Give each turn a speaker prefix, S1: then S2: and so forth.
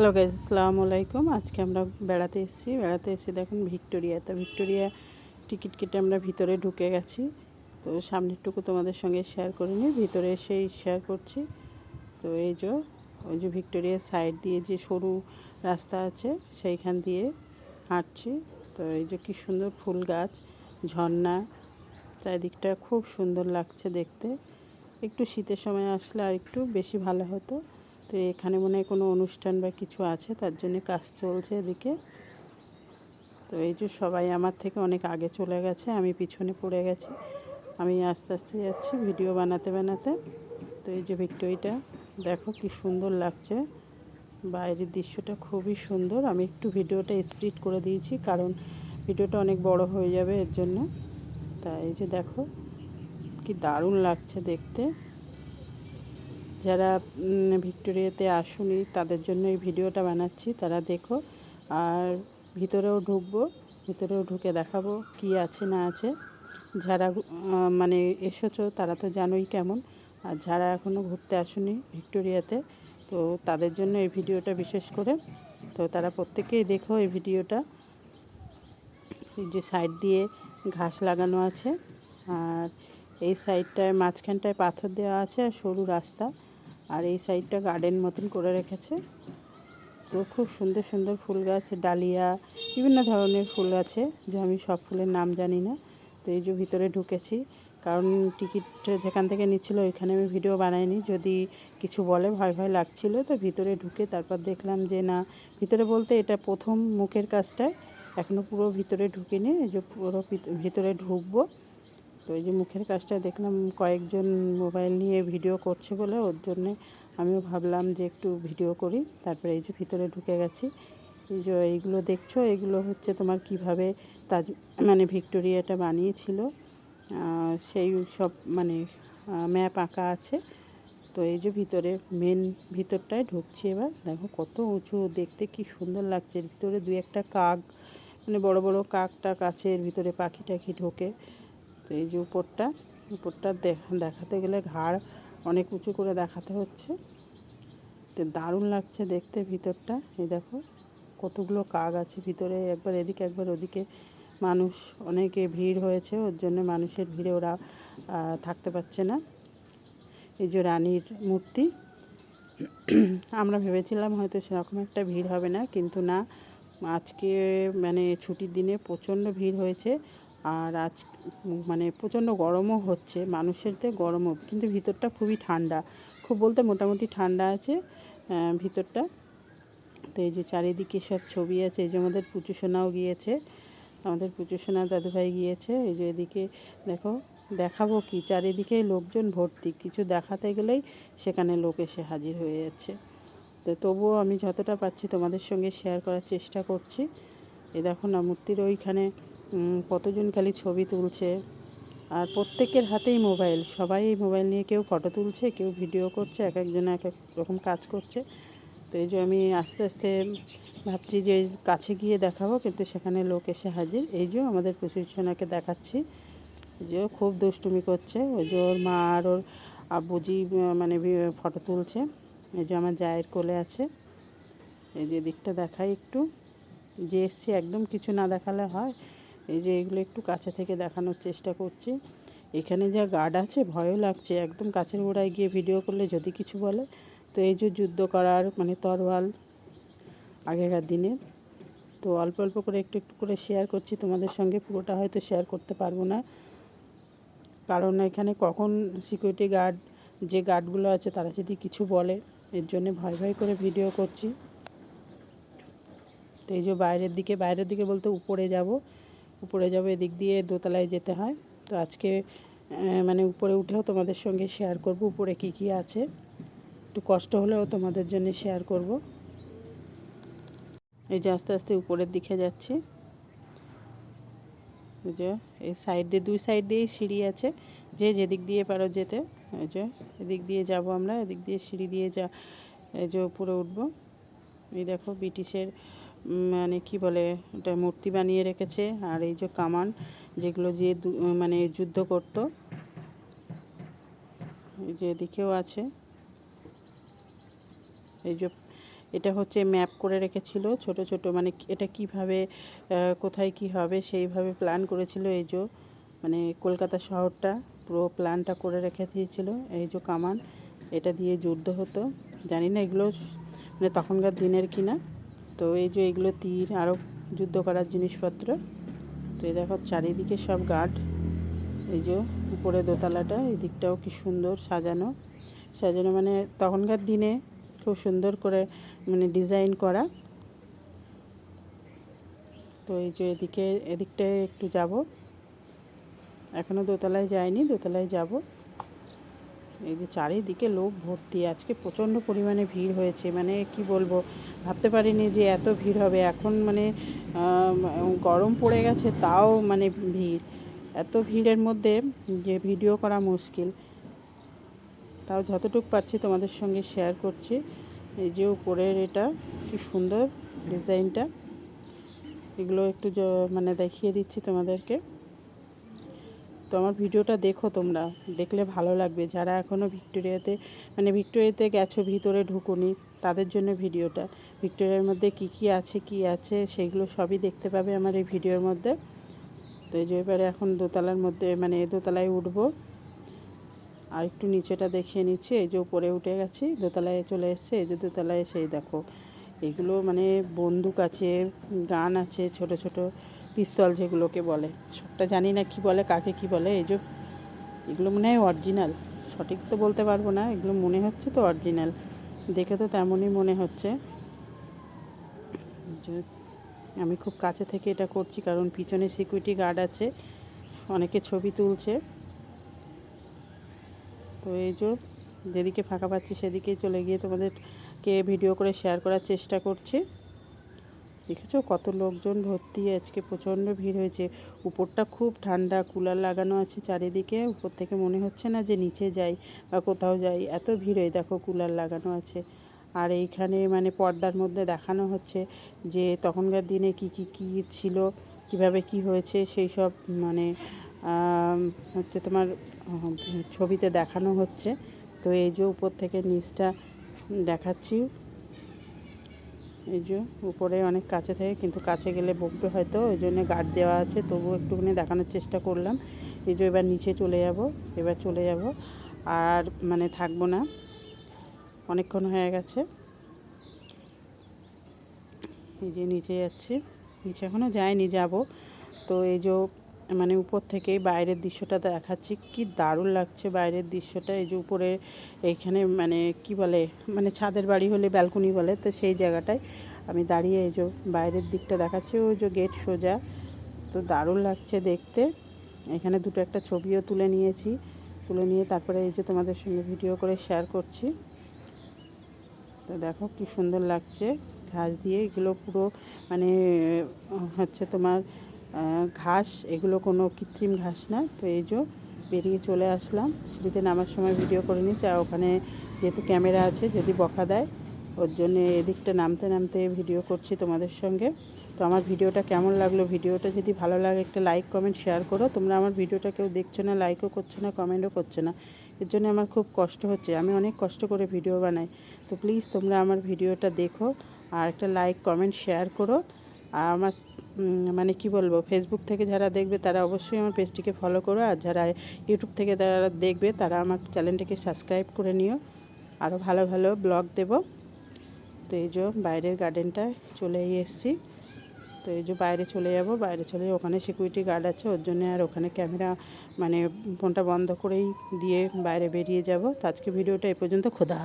S1: Hello guys আসসালামু আলাইকুম। আজকে আমরা বেড়াতে এসেছি। বেড়াতে এসে দেখুন ভিক্টোরিয়া। তো ভিক্টোরিয়া টিকিট কেটে আমরা ভিতরে ঢুকে গেছি। তো সামনেরটুকু তোমাদের সঙ্গে শেয়ার করিনি ভিতরে এসেই শেয়ার করছি। তো এই যে, ওই যে ভিক্টোরিয়ার সাইড দিয়ে যে সরু রাস্তা আছে, সেইখান দিয়ে হাঁটছি। তো এই যে কী সুন্দর ফুল গাছ, ঝর্ণা, চারিদিকটা খুব সুন্দর লাগছে দেখতে। একটু শীতের সময় আসলে আর একটু বেশি ভালো হতো। তো এখানে মনে হয় কোনো অনুষ্ঠান বা কিছু আছে, তার জন্য কাজ চলছে এদিকে। তো এই যে সবাই আমার থেকে অনেক আগে চলে গেছে, আমি পিছনে পড়ে গেছি। আমি আস্তে আস্তে যাচ্ছি ভিডিও বানাতে বানাতে। তো এই যে ভিক্টোরিটা, দেখো কি সুন্দর লাগছে। বাইরের দৃশ্যটা খুবই সুন্দর। আমি একটু ভিডিওটা স্প্লিট করে দিয়েছি, কারণ ভিডিওটা অনেক বড় হয়ে যাবে এর জন্য। তা এই যে দেখো, কি দারুণ লাগছে দেখতে। যারা ভিক্টোরিয়াতে আসুনি, তাদের জন্য এই ভিডিওটা বানাচ্ছি, তারা দেখো। আর ভিতরেও ঢুকবো, ভিতরেও ঢুকে দেখাবো কি আছে, না আছে। যারা মানে এসেছ, তারা তো জানোই কেমন। আর যারা এখনও ঘুরতে আসুনি ভিক্টোরিয়াতে, তো তাদের জন্য এই ভিডিওটা বিশেষ করে। তো তারা প্রত্যেকেই দেখো এই ভিডিওটা। এই যে সাইড দিয়ে ঘাস লাগানো আছে, আর এই সাইডটায়, মাঝখানটায় পাথর দেওয়া আছে আর সরু রাস্তা। আর এই সাইডটা গার্ডেন মতন করে রেখেছে। তো খুব সুন্দর সুন্দর ফুল গাছ, ডালিয়া, বিভিন্ন ধরনের ফুল আছে যে আমি সব ফুলের নাম জানি না। তো এই যে ভিতরে ঢুকেছি, কারণ টিকিট যেখান থেকে নিচ্ছিল ওইখানে আমি ভিডিও বানাইনি। যদি কিছু বলে ভয় ভয় লাগছিল, তো ভিতরে ঢুকে তারপর দেখলাম যে না, ভিতরে বলতে এটা প্রথম মুখের কাজটায় এখনও পুরো ভিতরে ঢুকিনি, এই যে পুরো ভিতরে ঢুকবো। তো এই যে মুখের কাজটা দেখলাম কয়েকজন মোবাইল নিয়ে ভিডিও করছে বলে, ওর জন্যে আমিও ভাবলাম যে একটু ভিডিও করি। তারপরে এই যে ভিতরে ঢুকে গেছি। এই যে এইগুলো দেখছ, এগুলো হচ্ছে তোমার কীভাবে তাজ মানে ভিক্টোরিয়াটা বানিয়েছিল। সেই সব মানে ম্যাপ আঁকা আছে। তো এই যে ভিতরে, মেন ভিতরটায় ঢুকছি এবার। দেখো কত উঁচু, দেখতে কি সুন্দর লাগছে। ভিতরে দুই একটা কাক মানে বড় বড় কাক টাক আছে, এর ভিতরে পাখি টাখি ঢোকে। এই যে উপরটা উপরটা দেখাতে গেলে ঘাড় অনেক উঁচু করে দেখাতে হচ্ছে। তো দারুণ লাগছে দেখতে ভিতরটা। এই দেখো, কতগুলো কাক আছে ভিতরে। একবার এদিকে, একবার ওদিকে। মানুষ, অনেকে ভিড় হয়েছে, ওর জন্য মানুষের ভিড়ে ওরা থাকতে পারছে না। এই যে রানীর মূর্তি। আমরা ভেবেছিলাম হয়তো সেরকম একটা ভিড় হবে না, কিন্তু না। আজকে মানে ছুটির দিনে প্রচণ্ড ভিড় হয়েছে। আর আজ মানে প্রচণ্ড গরমও হচ্ছে, মানুষের তো গরমও কিন্তু ভিতরটা খুবই ঠান্ডা। খুব বলতে মোটামুটি ঠান্ডা আছে ভিতরটা। তো এই যে চারিদিকে সব ছবি আছে, এই যে আমাদের পুচু সোনাও গিয়েছে, আমাদের পুচু সোনা দাদুভাই গিয়েছে, এই যে এদিকে দেখো, দেখাবো কি? চারিদিকে লোকজন ভর্তি, কিছু দেখাতে গেলেই সেখানে লোক এসে হাজির হয়ে যাচ্ছে। তো তবুও আমি যতটা পাচ্ছি তোমাদের সঙ্গে শেয়ার করার চেষ্টা করছি। এ দেখো না, মূর্তির ওইখানে কতজন খালি ছবি তুলছে? আর প্রত্যেকের হাতেই মোবাইল। সবাই এই মোবাইল নিয়ে কেউ ফটো তুলছে, কেউ ভিডিও করছে, এক একজন এক এক রকম কাজ করছে। তো এই যে আমি আস্তে আস্তে ভাবছি যে কাছে গিয়ে দেখাবো, কিন্তু সেখানে লোক এসে হাজির। এই যে আমাদের প্রশিক্ষণাকে দেখাচ্ছি। যে খুব দুষ্টুমি করছে। ওই যে ওর মা আর ওর আব্বুজি মানে ফটো তুলছে। এই যে আমার জায়ের কোলে আছে। এই যে দিকটা দেখাই একটু। যে এসছি একদম কিছু না দেখালে হয়। এই যে এগুলো একটু কাছে থেকে দেখানোর চেষ্টা করছি। এখানে যা গার্ড আছে, ভয়ও লাগছে। একদম কাছের গোড়ায় গিয়ে ভিডিও করলে যদি কিছু বলে। তো এই যে যুদ্ধ করার মানে তরোয়াল আগেকার দিনে। তো অল্প অল্প করে একটু একটু করে শেয়ার করছি। তোমাদের সঙ্গে পুরোটা হয়তো শেয়ার করতে পারব না। কারণ এখানে কখন সিকিউরিটি গার্ড যে গার্ডগুলো আছে, তারা যদি কিছু বলে, এর জন্য ভয় ভয় করে ভিডিও করছি। তো এই যে বাইরের দিকে বাইরের দিকে বলতে উপরে যাব। উপরে যাব, এদিক দিয়ে দোতলায় যেতে হয়। তো আজকে মানে উপরে উঠেও তোমাদের সঙ্গে শেয়ার করব, উপরে কি কি আছে। একটু কষ্ট হলেও তোমাদের জন্য শেয়ার করব। এই যে আস্তে আস্তে উপরের দিকে যাচ্ছি। এই যে, এই সাইড দিয়ে, দুই সাইড দিয়েই সিঁড়ি আছে। যে যেদিক দিয়ে পারো যেতে। এই যে, এদিক দিয়ে যাব আমরা, এদিক দিয়ে সিঁড়ি দিয়ে যা, এই যে উপরে উঠবো। এই দেখো ব্রিটিশের মানে কি বলে এটা মূর্তি বানিয়ে রেখেছে। আর এই যে কামান, যেগুলো যে মানে যুদ্ধ করত, এই যে এদিকেও আছে। এই যে এটা হচ্ছে ম্যাপ করে রেখেছিল ছোট ছোট মানে এটা কীভাবে কোথায় কি হবে সেইভাবে প্ল্যান করেছিল। এই যে মানে কলকাতা শহরটা পুরো প্ল্যানটা করে রেখে দিয়েছিল। এই যে কামান, এটা দিয়ে যুদ্ধ হতো। জানি না এগুলো মানে তখনকার দিনের কিনা। তো এই যে এগুলো তীর আরও যুদ্ধ করার জিনিসপত্র। তো এই দেখো চারিদিকে সব গার্ড। এই যে উপরে দোতলাটা, এই দিকটাও কি সুন্দর সাজানো। সাজানো মানে তখনকার দিনে খুব সুন্দর করে মানে ডিজাইন করা। তো এই যে এদিকে এদিকটায় একটু যাব। এখনও দোতলায় যাইনি, দোতলায় যাব। এই যে চারিদিকে লোক ভর্তি, আজকে প্রচণ্ড পরিমাণে ভিড় হয়েছে। মানে কি বলব ভাবতে পারিনি যে এত ভিড় হবে। এখন মানে গরম পড়ে গেছে, তাও মানে ভিড়। এত ভিড়ের মধ্যে যে ভিডিও করা মুশকিল। তাও যতটুকু পারছি তোমাদের সঙ্গে শেয়ার করছি। এই যে উপরের এটা, কি সুন্দর ডিজাইনটা। এগুলো একটু মানে দেখিয়ে দিচ্ছি তোমাদেরকে। তো আমার ভিডিওটা দেখো তোমরা, দেখলে ভালো লাগবে। যারা এখনও ভিক্টোরিয়াতে মানে ভিক্টোরিয়াতে গেছো, ভিতরে ঢুকুনি, তাদের জন্য ভিডিওটা। ভিক্টোরিয়ার মধ্যে কি কি আছে কি আছে, সেগুলো সবই দেখতে পাবে আমার এই ভিডিওর মধ্যে। তো এই যে এবারে এখন দোতলার মধ্যে মানে দোতলায় উঠবো। আর একটু নিচেটা দেখিয়ে নিচ্ছি, এই যে উপরে উঠে গেছি, দোতলায় চলে এসছে, এই যে দোতলায় এসেই দেখো। এগুলো মানে বন্দুক আছে, গান আছে, ছোট ছোট পিস্তল যেগুলোকে বলে। সবটা জানি না কি বলে, কাকে কি বলে, এই যে এগুলো মনে হয় অরিজিনাল। সঠিক তো বলতে পারব না, এগুলো মনে হচ্ছে তো অরিজিনাল। দেখে তো তেমনই মনে হচ্ছে। এই যে আমি খুব কাছে থেকে এটা করছি, কারণ পিছনে সিকিউরিটি গার্ড আছে, অনেকে ছবি তুলছে। তো এই যে যেদিকে ফাঁকা পাচ্ছি সেদিকেই চলে গিয়ে তোমাদেরকে ভিডিও করে শেয়ার করার চেষ্টা করছি। দেখেছ কত লোকজন ভর্তি, আজকে প্রচণ্ড ভিড় হয়েছে। উপরটা খুব ঠান্ডা, কুলার লাগানো আছে চারিদিকে, উপর থেকে মনে হচ্ছে না যে নিচে যাই বা কোথাও যাই। এত ভিড় হয়ে দেখো কুলার লাগানো আছে। আর এইখানে মানে পর্দার মধ্যে দেখানো হচ্ছে যে তখনকার দিনে কি কি কি ছিল, কীভাবে কি হয়েছে, সেই সব মানে হচ্ছে তোমার ছবিতে দেখানো হচ্ছে। তো এই যে উপর থেকে নিচটা দেখাচ্ছি। এই যে উপরে অনেক কাছে থাকে, কিন্তু কাছে গেলে বকবে হয়তো, ওই জন্য গার্ড দেওয়া আছে, তবুও একটুখানি দেখানোর চেষ্টা করলাম। এই যে এবার নিচে চলে যাব, এবার চলে যাব। আর মানে থাকব না। অনেকক্ষণ হয়ে গেছে। এই যে নিচে যাচ্ছি। নিচে এখনও যায়নি যাব। তো এই যে মানে উপর থেকেই বাইরের দৃশ্যটা দেখাচ্ছি, কি দারুণ লাগছে বাইরের দৃশ্যটা। এই যে উপরে এইখানে মানে কি বলে মানে ছাদের বাড়ি হলে ব্যালকনি বলে, তো সেই জায়গাটায় আমি দাঁড়িয়ে এই যে বাইরের দিকটা দেখাচ্ছি। ওই যে গেট সোজা, তো দারুণ লাগছে দেখতে। এখানে দুটো একটা ছবিও তুলে নিয়েছি। তুলে নিয়ে তারপরে এই যে তোমাদের সঙ্গে ভিডিও করে শেয়ার করছি। তো দেখো কি সুন্দর লাগছে। ঘাস দিয়ে এগুলো পুরো মানে হচ্ছে তোমার ঘাস, এগুলো কোনো কৃত্রিম ঘাস না। তো এই যে বেরিয়ে চলে আসলাম। সিঁড়িতে নামার সময় ভিডিও করে নিচ্ছি। আর ওখানে যেহেতু ক্যামেরা আছে, যদি বকা দেয়, ওর জন্য এদিকটা নামতে নামতে ভিডিও করছি তোমাদের সঙ্গে। তো আমার ভিডিওটা কেমন লাগল? ভিডিওটা যদি ভালো লাগে একটা লাইক কমেন্ট শেয়ার করো। তোমরা আমার ভিডিওটা কেউ দেখছ না লাইকও করছ না কমেন্টও করছ না। এর জন্য আমার খুব কষ্ট হচ্ছে। আমি অনেক কষ্ট করে ভিডিও বানাই। তো প্লিজ তোমরা আমার ভিডিওটা দেখো আর একটা লাইক কমেন্ট শেয়ার করো। আর আমার মানে কি বলব ফেসবুক থেকে যারা দেখবে তারা অবশ্যই আমার পেজটিকে ফলো করো। আর যারা ইউটিউব থেকে যারা দেখবে তারা আমার চ্যানেলটিকে সাবস্ক্রাইব করে নিও। আরও ভালো ভালো ব্লগ দেব। তো এই যে বাইরের গার্ডেনটায় চলে এসেছি। তো এই যে বাইরে চলে যাব, বাইরে চলে ওখানে সিকিউরিটি গার্ড আছে, ওর জন্য আর ওখানে ক্যামেরা মানে ফোনটা বন্ধ করেই দিয়ে বাইরে বেরিয়ে যাব তো আজকে ভিডিওটা এ পর্যন্ত খোদা।